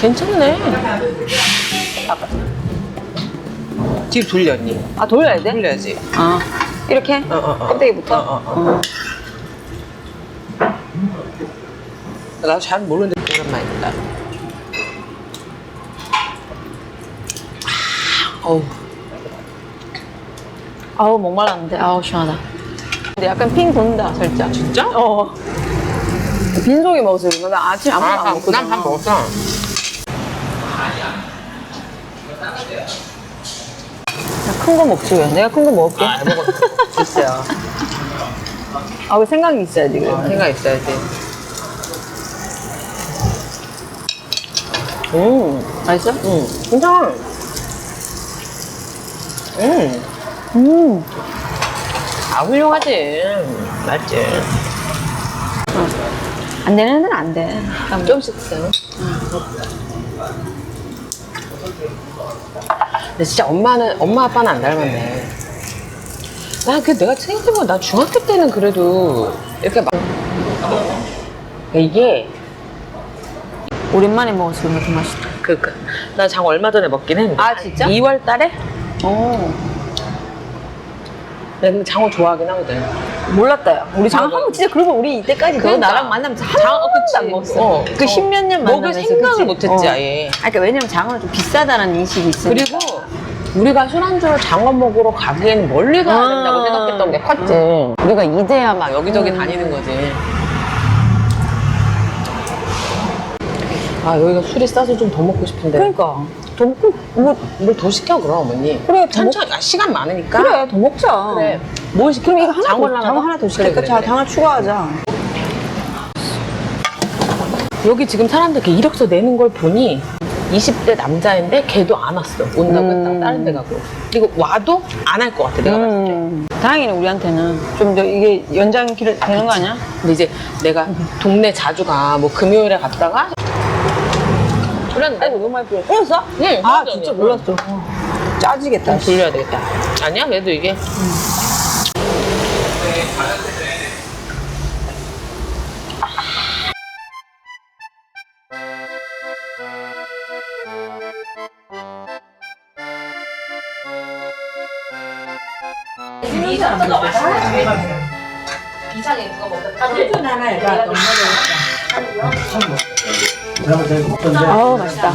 괜찮네. 뒤로 돌려 언니. 아 돌려야 돼? 돌려야지. 아 이렇게? 어, 어, 어. 껍데기부터? 어, 어, 어. 나도 잘 모르는데 오랜만이다. 아, 어우, 아우 목말랐는데 아우 시원하다 근데 약간 핑 돈다 살짝 진짜? 어 빈속에 그런가? 나 아침 아무것도 안 먹거든 난밥 먹었어. 큰 거 먹지 왜 내가 큰 거 먹을게 아, 먹었어. 됐어요. 아, 그 생각이 있어야지, 그래. 생각 있어야지. 음, 맛있어? 음, 괜찮아. 음, 음. 아, 훌륭하지. 맞지. 안 되는 데는 안 돼. 조금씩 드세요. 근데 진짜 엄마는, 엄마 아빠는 안 닮았네. 나그 내가 생각해보면 나 중학교 때는 그래도 이렇게 막. 이게 오랜만에 먹어서 그런가 더 맛있다. 그니까 나 장 얼마 전에 먹긴 했는데 아, 진짜? 2월 달에? 오. 내가 장어 좋아하긴 하거든 몰랐다, 야. 우리 장어 맞아. 한번 진짜 그러고 우리 이때까지 그거 그러니까. 나랑 만나면서 한 장어, 번도 그치. 안 먹었어. 어. 그 어. 십몇 년 먹을 만나면서. 생각을 그치? 못했지, 어. 아예. 아, 그러니까 왜냐면 장어는 좀 비싸다는 인식이 있으니까. 그리고 우리가 술안주로 장어 먹으러 가기에는 멀리 가야 아. 된다고 생각했던 게 컸지 우리가 이제야 막 여기저기 음. 다니는 거지 아 여기가 술이 싸서 좀 더 먹고 싶은데 그러니까. 더 먹고, 뭐, 뭘더 시켜 그럼 어머니 그래, 더 천천히 아, 시간 많으니까 그래, 더 먹자. 그래 뭘 시켜 그럼 이거 하나 장어를 더, 장어 하나 더 시킬까? 그래, 그래, 자, 그래. 장어 추가하자. 여기 지금 사람들 이렇게 이력서 내는 걸 보니 20대 남자인데 걔도 안 왔어. 온다고 음. 했다가 다른 데 가고. 그리고 와도 안 할 것 같아, 내가 봤을 때. 음, 다행이네, 우리한테는. 좀 더 이게 연장 길 되는 거 아니야? 근데 이제 내가 동네 자주 가. 뭐 금요일에 갔다가. 그랬는데. 아이고, 너무 많이 뿌렸어. 뿌렸어? 응, 아, 뿌렸어, 진짜 언니. 몰랐어. 짜지겠다. 좀 돌려야 되겠다. 아니야, 그래도 이게. 아우, 맛있다.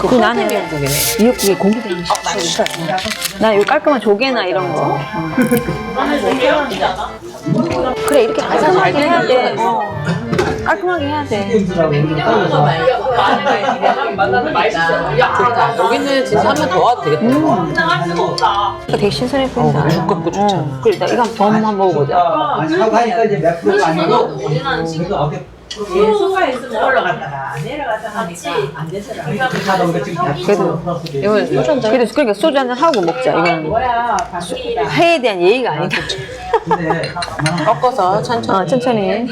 그 나는 미역국이네. 미역국에 고기 들어있는 거 싫어. 나 여기 깔끔한 조개나 이런 거. 어. 그래 이렇게 깔끔하게 해야 돼. 어. 깔끔하게 해야 돼. 여기는 진짜 한 번 더 와도 되겠다. 그러니까 되게 신선해 보인다. 어, 두껍고 좋잖아. 어. 그래 나 이거 한번 더 한번 먹어보자. 아, 사과니까 이제 몇 프로가 아니고 그래서 어깨 소파에서 올라갔다가 내려갔다가 하니까 안 되더라. 그렇게 하다 보니까 지금 그래도 이건 소주 한 잔. 그래도 그러니까 소주 한 잔 하고 먹자. 뭐야, 바뀌다. 회에 대한 예의가. 근데 꺾어서 천천히. 어, 천천히.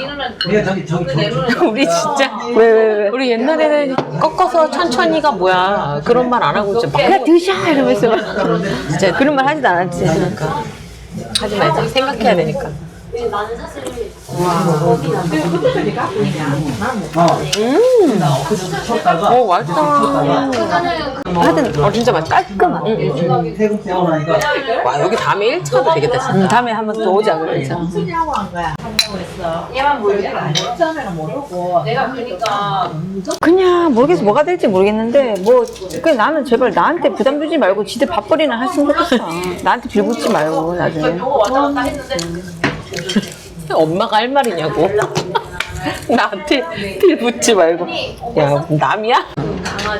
우리가 저기 저기 저기 우리 진짜. 왜 왜 왜? 우리 옛날에는 꺾어서 천천히가 뭐야. 그런 말 안 하고 이제 막 드셔 이러면서 막 진짜 그런 말 하지도 않았지. 하지 말자. 생각해야 되니까. 쳤다가 어, 맛있다. 하여튼 어, 진짜 맛있다. 깔끔한. 세금 세고 나니까 와, 여기 다음에 1차도 되겠다, 진짜. 음, 다음에 한번 또 오자 그러자. 수리하고 한 거야. 한다고 했어. 얘만 모르지 않아. 처음에는 모르고. 내가 그러니까. 그냥 모르겠어 뭐가 될지 모르겠는데 뭐 그냥 나는 제발 나한테 부담 주지 말고 지들 밥벌이나 했으면 좋겠어. 나한테 빌붙지 말고 나중에. 요거 왔다 갔다 했는데. 엄마가 할 말이냐고. 나한테 필 붙지 말고. 야, 남이야?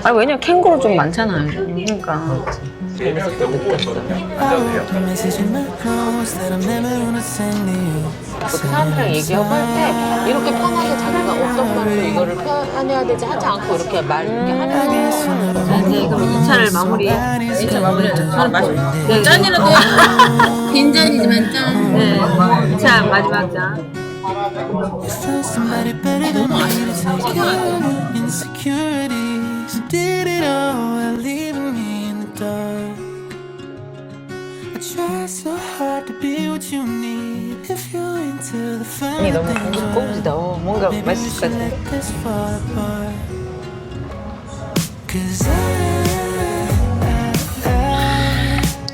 아 왜냐면 캥거루 좀 많잖아요. 그러니까. 그래서 또 느꼈어. 그 사람들이랑 얘기하고 할 때 이렇게 편하게 자기가 어떤 말로 이거를 표현해야 되지 하지 않고 이렇게 말 이렇게 하는 거. 이제 그럼 2차를 마무리. 2차 마무리. 저는 마시. 네. 짠이라도 빈잔이지만 짠. 네. 2차 마지막 장. Somebody better than me to take your insecurities. Did it all while leaving me in the dark. I try so hard to be what you need. 아니 너무 고급 고급지다. 어, 뭔가 맛있을 것 같아.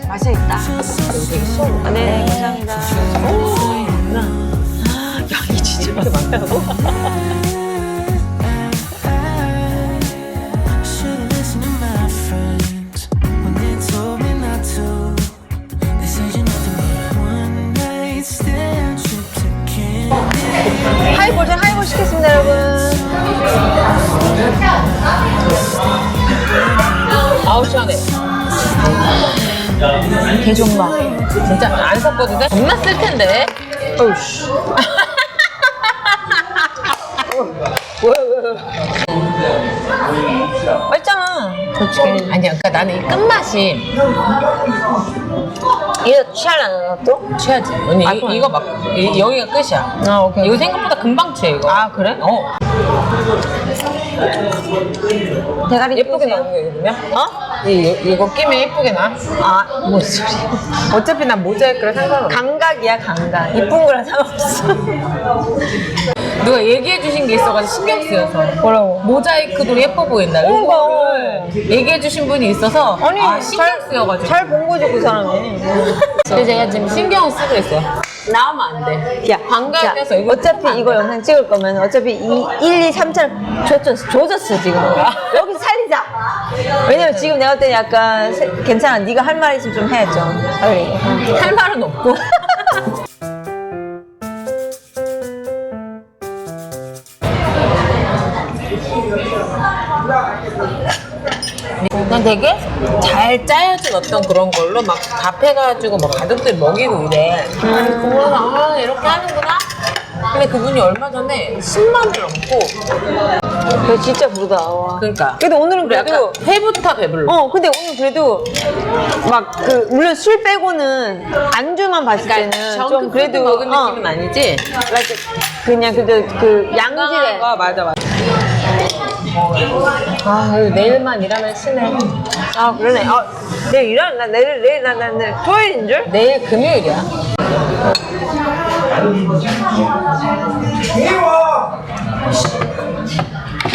맛이 있다. so small. 아, 네, 감사합니다. 양이 진짜. Should've 진짜 안 섞어도 돼? 겁나 쓸 텐데. 어우씨. 맛있잖아. 솔직히. 아니야, 그러니까 나는 이 끝맛이 이거 취하려나, 너 또? 취하지. 언니 아, 이, 그럼 이거 막 이, 여기가 끝이야. 아, 오케이. 이거 생각보다 금방 취해 이거. 아, 그래? 어. 대가리 예쁘게. 나오는 거거든요. 어? 이, 이거 끼면 예쁘게 나. 아, 뭔 소리. 어차피 난 모자이크랑 상관없어. 감각이야, 감각. 이쁜 거랑 상관없어. 누가 얘기해 주신 게 있어가지고 신경 쓰여서. 뭐라고? 모자이크도 예뻐 보인다. 이거를 얘기해 주신 분이 있어서 아니, 아, 신경 잘- 쓰여가지고. 잘 본 거지, 그 사람이. 그래서 제가 지금 신경 쓰고 있어요. 나오면 안 돼. 야, 반가워서 자, 이거 어차피 이거 영상 찍을 거면 어차피 이 1, 2, 3차를 조졌어, 조졌어 지금. 여기서 살리자. 왜냐면 지금 내가 볼 때는 약간 세- 괜찮아. 네가 할 말 있으면 좀 해야죠. 빨리. 할 말은 없고. 난 되게 잘 짜여진 어떤 그런 걸로 막 밥해가지고 막 가족들 먹이고 이래. 음, 그거는 아, 이렇게 하는구나. 근데 그분이 얼마 전에 10만을 넘고, 그래 진짜 부르다. 와. 그러니까. 그래도 오늘은 그래도 회부터 배불러. 어 근데 오늘 그래도 막 그 물론 술 빼고는 안주만 봤을 때는 좀좀 그래도 먹은 어, 느낌은 아니지? 맞아. 그냥 그래도 그 양질의 아, 맞아, 맞아. 아, 내일만 일하면 쉬네. 아 그러네. 아 내일 일하 나 내일 내일 나, 나, 나 토요일인 줄? 내일 금요일이야.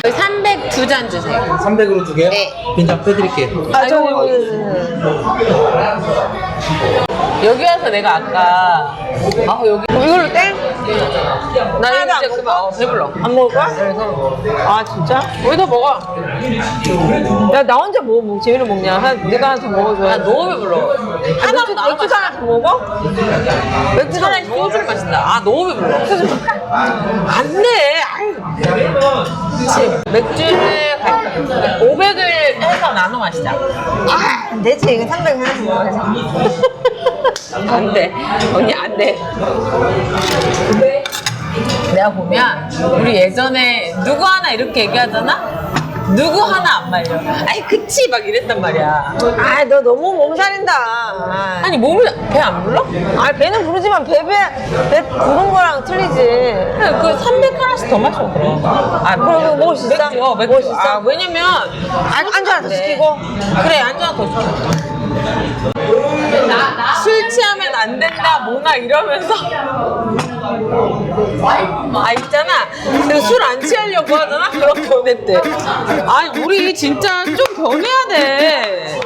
저희 302잔 주세요. 300으로 두 개요? 네. 빈장 빼드릴게요. 아 저 여기 와서 내가 아까 아 여기 이걸로 땡? 나 하나도 이제 안 그만 어, 배불러. 안 먹을 거야? 아 진짜? 여기서 먹어. 야 나 혼자 뭐, 뭐 재미로 먹냐? 한 내가 하나 더 먹어줘야 아 너무 배불러. 하나 맥주 하나 더 먹어? 맥주 하나 차라리 소주를 마신다. 아 너무 배불러. 안 돼. 아유. 그치. 맥주를 500을 해서 나눠 마시자. 아, 안 되지 이거 300 하나씩 먹어야지 안 돼. 언니 안 돼. 내가 보면 우리 예전에 누구 하나 이렇게 얘기하잖아? 누구 하나 안 말려. 아니 그치 막 이랬단 말이야. 아 너 너무 몸살인다 아, 아니 몸을 배 안 불러? 아 배는 부르지만 배, 배, 배 부른 거랑 틀리지 그래, 그300 하나씩 더 마셔 그럼. 아 그럼 그거 먹을 수 있어? 맥주, 어, 맥주. 먹을 수 있어? 아, 왜냐면 안, 안주 하나 더 네. 시키고 그래 안주 하나 더 시켜. 술 취하면 안 된다 뭐나 이러면서. 아 있잖아. 술 안 취하려고 하잖아? 그럼 변했대 아니 우리 진짜 좀 변해야 돼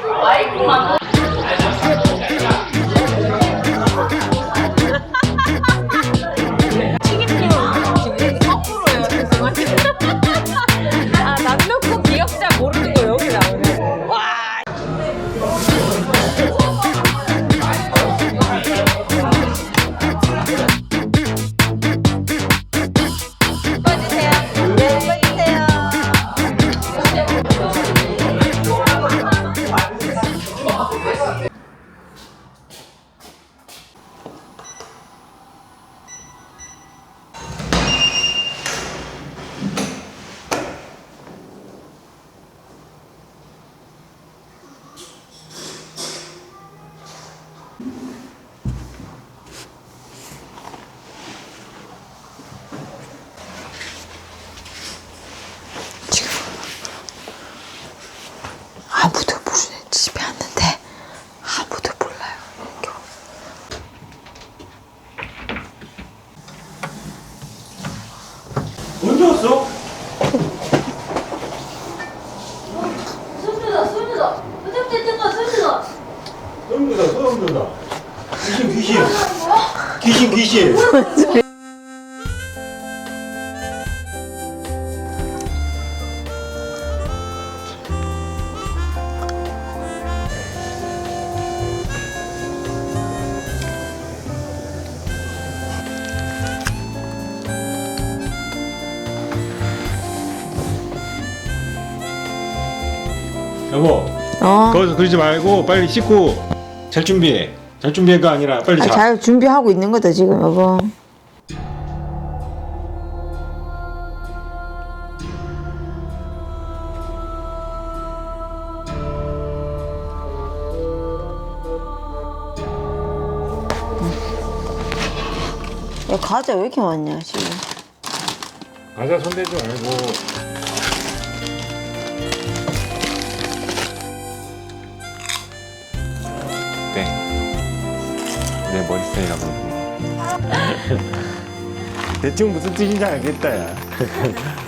여보 어. 거기서 그러지 말고 빨리 씻고 잘 준비해 잘 준비해가 아니라 빨리 아, 자 잘 준비하고 있는 거다 지금 여보. 야 과자 왜 이렇게 많냐 지금? 과자 손대지 말고 내 머리 스타일하고. 대충 무슨 뜻인지 알겠다 야